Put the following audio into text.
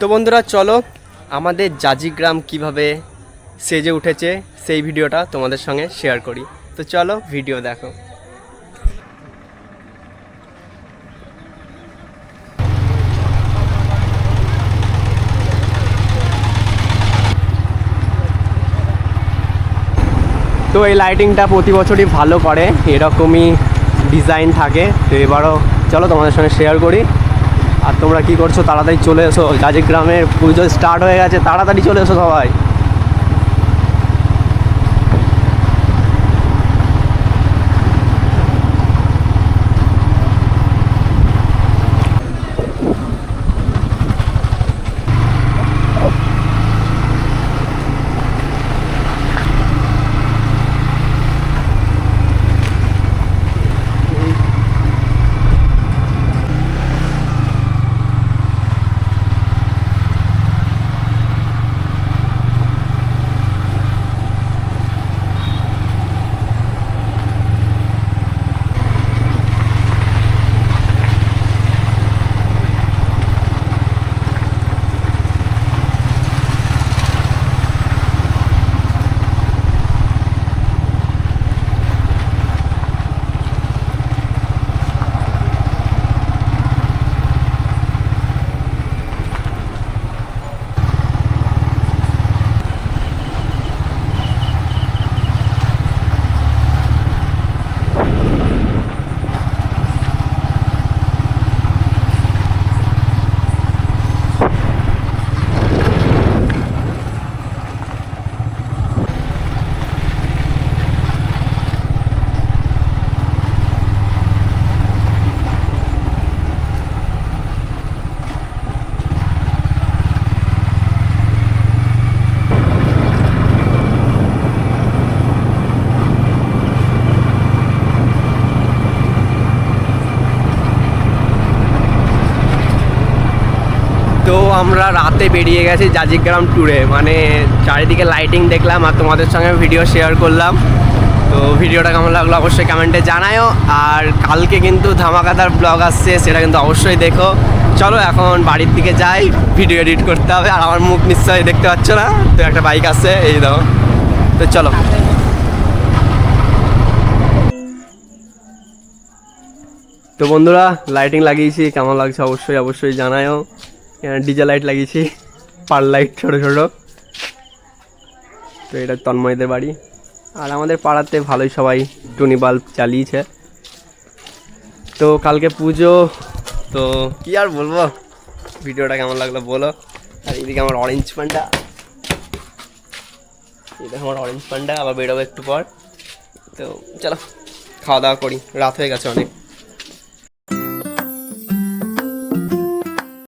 তো বন্ধুরা, চলো আমাদের জাজিগ্রাম কীভাবে সেজে উঠেছে সেই ভিডিওটা তোমাদের সঙ্গে শেয়ার করি। তো চলো ভিডিও দেখো। তো এই লাইটিংটা প্রতি বছরই ভালো করে, এরকমই ডিজাইন থাকে। তো এবারও চলো তোমাদের সঙ্গে শেয়ার করি। আর তোমরা কি করছ? তাড়াতাড়ি চলে এসো। গাজী গ্রামের পুজো স্টার্ট হয়ে গেছে। তাড়াতাড়ি চলে এসো সবাই। তো আমরা রাতে বেরিয়ে গেছি জাজিগ্রাম ট্যুরে মানে চারিদিকে লাইটিং দেখলাম আর তোমাদের সঙ্গে ভিডিও শেয়ার করলাম। তো ভিডিওটা কেমন লাগল অবশ্যই কমেন্টে জানায়ও। আর কালকে কিন্তু ধামাকাদার ব্লগ আসছে, সেটা কিন্তু অবশ্যই দেখো। চলো এখন বাড়ির দিকে যাই ভিডিও এডিট করতে হবে। আর আমার মুখ নিশ্চয়ই দেখতে পাচ্ছ না? তো একটা বাইক আছে এই দাও তো চলো। তো বন্ধুরা লাইটিং লাগিয়েছি। কেমন লাগছে অবশ্যই অবশ্যই জানায়ও। ডিজে লাইট লাগিয়েছি, পার লাইট ছোট ছোট। তো এটা তন্ময়দের বাড়ি। আর আমাদের পাড়াতে ভালোই সবাই টুনি বাল্ব চালিয়েছে। তো কালকে পুজো, তো কি আর বলব? ভিডিওটা কেমন লাগল বলো। আর এদিকে আমার অরেঞ্জ পান্ডা। এটা আমার অরেঞ্জ পান্ডা, আবার বেরোবো একটু পর। তো চলো, খাওয়া দাওয়া করি। রাত হয়ে গেছে অনেক।